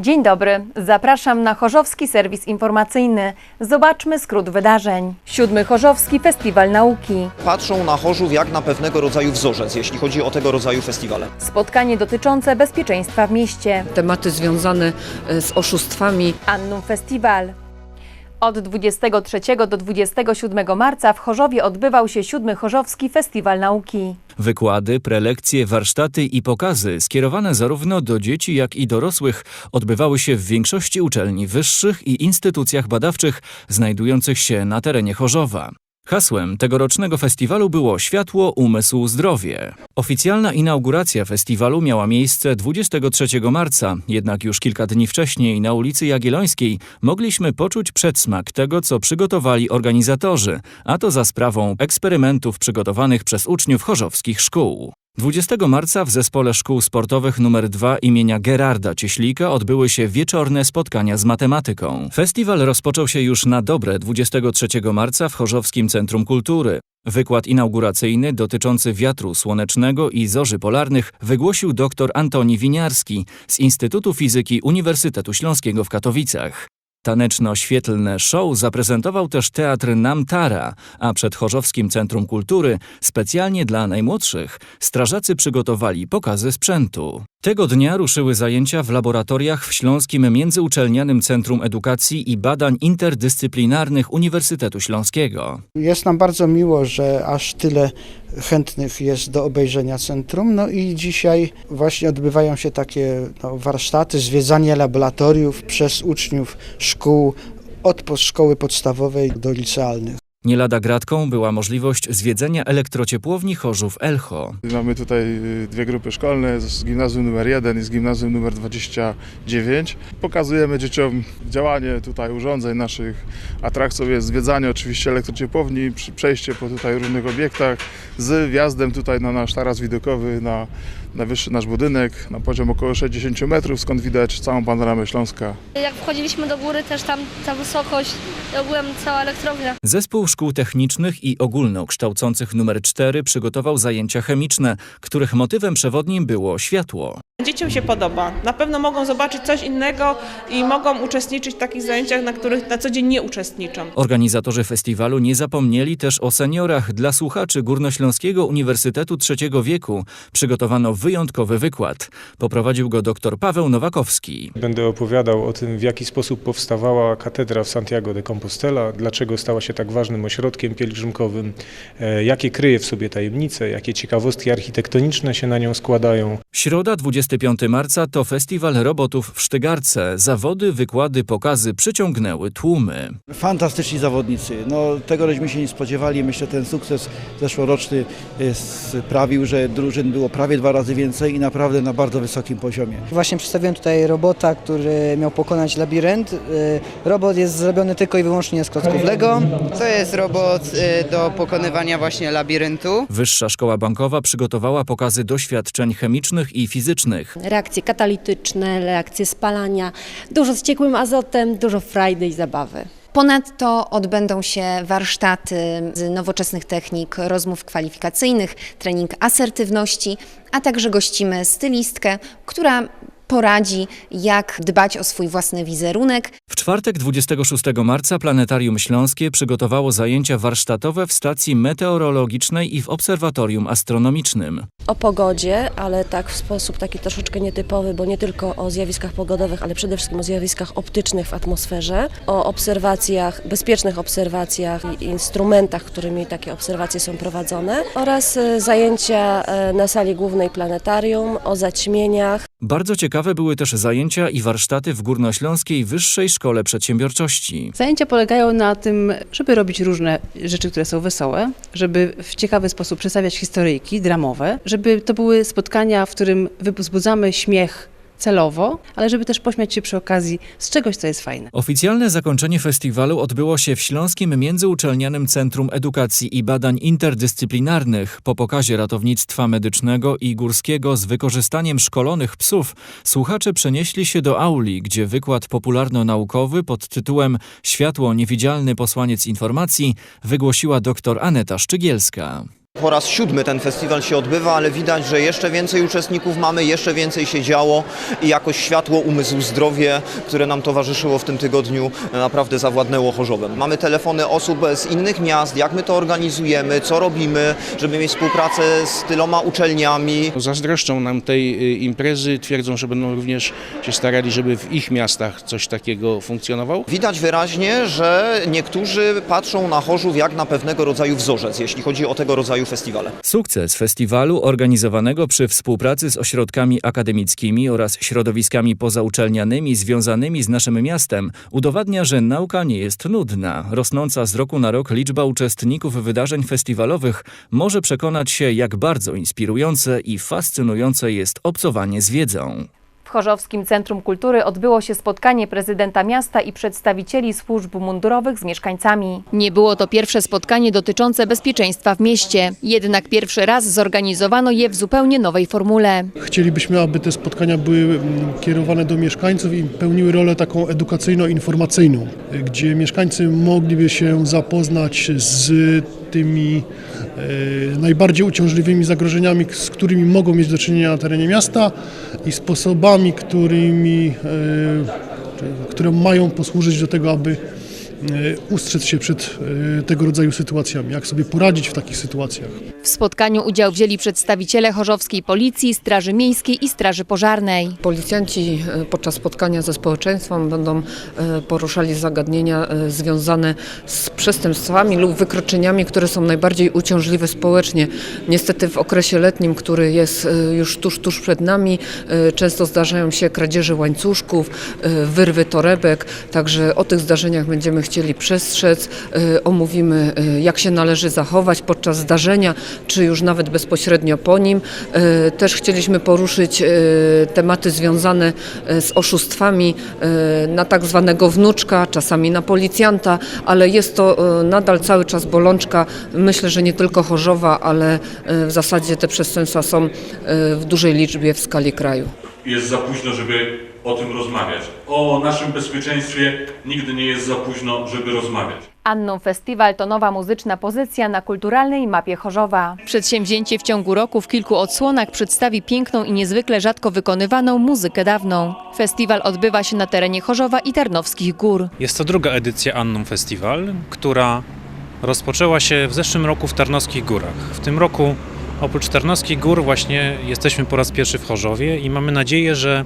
Dzień dobry, zapraszam na Chorzowski Serwis Informacyjny. Zobaczmy skrót wydarzeń. Siódmy Chorzowski Festiwal Nauki. patrzą na Chorzów jak na pewnego rodzaju wzorzec, jeśli chodzi o tego rodzaju festiwale. Spotkanie dotyczące bezpieczeństwa w mieście. tematy związane e, z oszustwami. Annum Festiwal. Od 23 do 27 marca w Chorzowie odbywał się siódmy Chorzowski Festiwal Nauki. Wykłady, prelekcje, warsztaty i pokazy skierowane zarówno do dzieci, jak i dorosłych odbywały się w większości uczelni wyższych i instytucjach badawczych znajdujących się na terenie Chorzowa. Hasłem tegorocznego festiwalu było Światło, Umysł, Zdrowie. Oficjalna inauguracja festiwalu miała miejsce 23 marca, jednak już kilka dni wcześniej na ulicy Jagiellońskiej mogliśmy poczuć przedsmak tego, co przygotowali organizatorzy, a to za sprawą eksperymentów przygotowanych przez uczniów chorzowskich szkół. 20 marca w Zespole Szkół Sportowych nr 2 imienia Gerarda Cieślika odbyły się wieczorne spotkania z matematyką. Festiwal rozpoczął się już na dobre 23 marca w Chorzowskim Centrum Kultury. Wykład inauguracyjny dotyczący wiatru słonecznego i zorzy polarnych wygłosił dr Antoni Winiarski z Instytutu Fizyki Uniwersytetu Śląskiego w Katowicach. Taneczno-świetlne show zaprezentował też teatr Namtara, a przed Chorzowskim Centrum Kultury specjalnie dla najmłodszych strażacy przygotowali pokazy sprzętu. Tego dnia ruszyły zajęcia w laboratoriach w Śląskim Międzyuczelnianym Centrum Edukacji i Badań Interdyscyplinarnych Uniwersytetu Śląskiego. Jest nam bardzo miło, że aż tyle chętnych jest do obejrzenia centrum. No i dzisiaj właśnie odbywają się takie no, warsztaty, zwiedzanie laboratoriów przez uczniów szkół od szkoły podstawowej do licealnych. Nie lada gratką była możliwość zwiedzenia elektrociepłowni Chorzów Elcho. Mamy tutaj y, dwie grupy szkolne z gimnazjum numer 1 i z gimnazjum numer 29. Pokazujemy dzieciom działanie tutaj urządzeń naszych atrakcją jest zwiedzanie oczywiście elektrociepłowni, przejście po tutaj różnych obiektach z wjazdem tutaj na nasz taras widokowy, na najwyższy nasz budynek na poziom około 60 metrów, skąd widać całą panoramę Śląska. Jak wchodziliśmy do góry, też tam ta wysokość ogółem cała elektrownia. Zespół Szkół Technicznych i Ogólnokształcących nr 4 przygotował zajęcia chemiczne, których motywem przewodnim było światło. Dzieciom się podoba. Na pewno mogą zobaczyć coś innego i mogą uczestniczyć w takich zajęciach, na których na co dzień nie uczestniczą. Organizatorzy festiwalu nie zapomnieli też o seniorach. Dla słuchaczy Górnośląskiego Uniwersytetu Trzeciego Wieku przygotowano wyjątkowy wykład. Poprowadził go dr Paweł Nowakowski. Będę opowiadał o tym, w jaki sposób powstawała katedra w Santiago de Compostela, dlaczego stała się tak ważnym ośrodkiem pielgrzymkowym, e, jakie kryje w sobie tajemnice, jakie ciekawostki architektoniczne się na nią składają. Środa 25 marca to festiwal robotów w Sztygarce. Zawody, wykłady, pokazy przyciągnęły tłumy. Fantastyczni zawodnicy. No, tego żeśmy się nie spodziewali. Myślę, że ten sukces zeszłoroczny e, sprawił, że drużyn było prawie dwa razy więcej i naprawdę na bardzo wysokim poziomie. Właśnie przedstawiłem tutaj robota, który miał pokonać labirynt. Y, Robot jest zrobiony tylko i wyłącznie z klocków Lego. To jest robot y, do pokonywania właśnie labiryntu. Wyższa Szkoła Bankowa przygotowała pokazy doświadczeń chemicznych i fizycznych. Reakcje katalityczne, reakcje spalania, dużo z ciekłym azotem, dużo frajdy i zabawy. Ponadto odbędą się warsztaty z nowoczesnych technik rozmów kwalifikacyjnych, trening asertywności, a także gościmy stylistkę, która poradzi, jak dbać o swój własny wizerunek, W czwartek 26 marca Planetarium Śląskie przygotowało zajęcia warsztatowe w stacji meteorologicznej i w obserwatorium astronomicznym. O pogodzie, ale tak w sposób taki troszeczkę nietypowy, bo nie tylko o zjawiskach pogodowych, ale przede wszystkim o zjawiskach optycznych w atmosferze, o obserwacjach, bezpiecznych obserwacjach i instrumentach, którymi takie obserwacje są prowadzone oraz e, zajęcia e, na sali głównej planetarium o zaćmieniach, Bardzo ciekawe były też zajęcia i warsztaty w Górnośląskiej Wyższej Szkole Przedsiębiorczości. Zajęcia polegają na tym, żeby robić różne rzeczy, które są wesołe, żeby w ciekawy sposób przedstawiać historyjki dramowe, żeby to były spotkania, w którym wzbudzamy śmiech celowo, ale żeby też pośmiać się przy okazji z czegoś, co jest fajne. Oficjalne zakończenie festiwalu odbyło się w Śląskim Międzyuczelnianym Centrum Edukacji i Badań Interdyscyplinarnych. Po pokazie ratownictwa medycznego i górskiego z wykorzystaniem szkolonych psów, słuchacze przenieśli się do auli, gdzie wykład popularno-naukowy pod tytułem Światło niewidzialny posłaniec informacji wygłosiła dr Aneta Szczygielska. Po raz siódmy ten festiwal się odbywa, ale widać, że jeszcze więcej uczestników mamy, jeszcze więcej się działo i jakoś światło, umysł, zdrowie, które nam towarzyszyło w tym tygodniu, naprawdę zawładnęło Chorzowem. Mamy telefony osób z innych miast, jak my to organizujemy, co robimy, żeby mieć współpracę z tyloma uczelniami. Zazdroszczą nam tej y, imprezy, twierdzą, że będą również się starali, żeby w ich miastach coś takiego funkcjonowało. Widać wyraźnie, że niektórzy patrzą na Chorzów jak na pewnego rodzaju wzorzec, jeśli chodzi o tego rodzaju festiwale. Sukces festiwalu organizowanego przy współpracy z ośrodkami akademickimi oraz środowiskami pozauczelnianymi związanymi z naszym miastem udowadnia, że nauka nie jest nudna. Rosnąca z roku na rok liczba uczestników wydarzeń festiwalowych może przekonać się, jak bardzo inspirujące i fascynujące jest obcowanie z wiedzą. W Chorzowskim Centrum Kultury odbyło się spotkanie prezydenta miasta i przedstawicieli służb mundurowych z mieszkańcami. Nie było to pierwsze spotkanie dotyczące bezpieczeństwa w mieście, jednak pierwszy raz zorganizowano je w zupełnie nowej formule. Chcielibyśmy, aby te spotkania były mm, kierowane do mieszkańców i pełniły rolę taką edukacyjno-informacyjną, gdzie mieszkańcy mogliby się zapoznać z tymi e, najbardziej uciążliwymi zagrożeniami, z którymi mogą mieć do czynienia na terenie miasta i sposobami, którymi, e, które mają posłużyć do tego, aby e, ustrzec się przed tego rodzaju sytuacjami, jak sobie poradzić w takich sytuacjach. W spotkaniu udział wzięli przedstawiciele Chorzowskiej Policji, Straży Miejskiej i Straży Pożarnej. Policjanci e, podczas spotkania ze społeczeństwem będą e, poruszali zagadnienia e, związane z przestępstwami lub wykroczeniami, które są najbardziej uciążliwe społecznie. Niestety w okresie letnim, który jest już tuż, tuż przed nami, często zdarzają się kradzieże łańcuszków, wyrwy torebek, także o tych zdarzeniach będziemy chcieli przestrzec. Omówimy, jak się należy zachować podczas zdarzenia, czy już nawet bezpośrednio po nim. E, Też chcieliśmy poruszyć e, tematy związane e, z oszustwami na tak zwanego wnuczka, czasami na policjanta, ale jest to nadal cały czas bolączka. Myślę, że nie tylko Chorzowa, ale w zasadzie te przestępstwa są w dużej liczbie w skali kraju. jest za późno, żeby o tym rozmawiać. O naszym bezpieczeństwie nigdy nie jest za późno, żeby rozmawiać. Anną Festiwal to nowa muzyczna pozycja na kulturalnej mapie Chorzowa. Przedsięwzięcie w ciągu roku w kilku odsłonach przedstawi piękną i niezwykle rzadko wykonywaną muzykę dawną. Festiwal odbywa się na terenie Chorzowa i Tarnowskich Gór. Jest to druga edycja Annum Festival, która rozpoczęła się w zeszłym roku w Tarnowskich Górach. W tym roku oprócz Tarnowskich Gór właśnie jesteśmy po raz pierwszy w Chorzowie i mamy nadzieję, że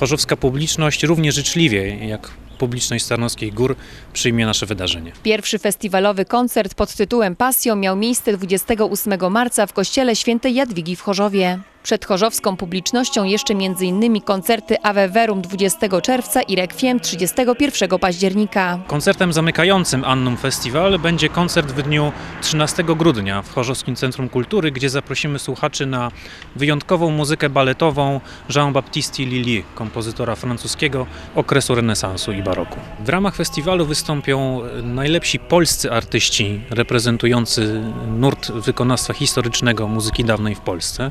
chorzowska publiczność równie życzliwie jak publiczność z Tarnowskich Gór przyjmie nasze wydarzenie. Pierwszy festiwalowy koncert pod tytułem Pasjo miał miejsce 28 marca w kościele świętej Jadwigi w Chorzowie. Przed chorzowską publicznością jeszcze m.in. koncerty Ave Verum 20 czerwca i Requiem 31 października. Koncertem zamykającym Annum Festival będzie koncert w dniu 13 grudnia w Chorzowskim Centrum Kultury, gdzie zaprosimy słuchaczy na wyjątkową muzykę baletową Jean-Baptiste Lully, kompozytora francuskiego okresu renesansu i baroku. W ramach festiwalu wystąpią najlepsi polscy artyści reprezentujący nurt wykonawstwa historycznego muzyki dawnej w Polsce.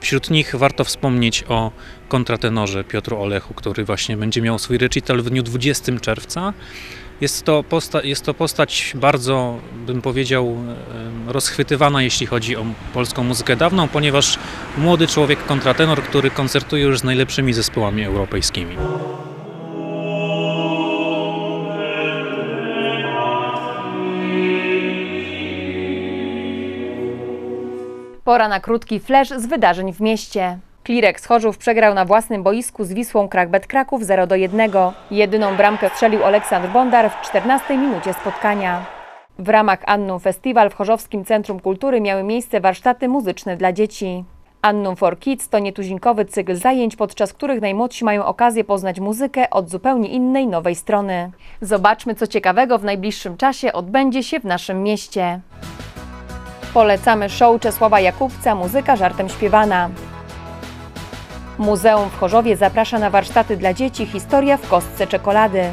Wśród nich warto wspomnieć o kontratenorze Piotru Olechu, który właśnie będzie miał swój recital w dniu 20 czerwca. Jest to, posta- jest to postać bardzo, bym powiedział, em, rozchwytywana, jeśli chodzi o polską muzykę dawną, ponieważ młody człowiek kontratenor, który koncertuje już z najlepszymi zespołami europejskimi. Pora na krótki flash z wydarzeń w mieście. Klirek z Chorzów przegrał na własnym boisku z Wisłą Krakbet Kraków 0 do 1. Jedyną bramkę strzelił Aleksandr Bondar w 14 minucie spotkania. W ramach Annum Festival w Chorzowskim Centrum Kultury miały miejsce warsztaty muzyczne dla dzieci. Annum for Kids to nietuzinkowy cykl zajęć, podczas których najmłodsi mają okazję poznać muzykę od zupełnie innej, nowej strony. Zobaczmy, co ciekawego w najbliższym czasie odbędzie się w naszym mieście. Polecamy show Czesława Jakubca Muzyka żartem śpiewana. Muzeum w Chorzowie zaprasza na warsztaty dla dzieci Historia w kostce czekolady.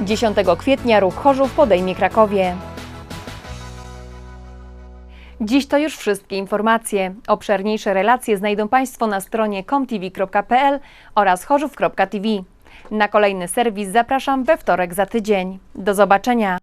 10 kwietnia ruch Chorzów podejmie Krakowie. Dziś to już wszystkie informacje. Obszerniejsze relacje znajdą Państwo na stronie comtv.pl oraz chorzów.tv. Na kolejny serwis zapraszam we wtorek za tydzień. Do zobaczenia.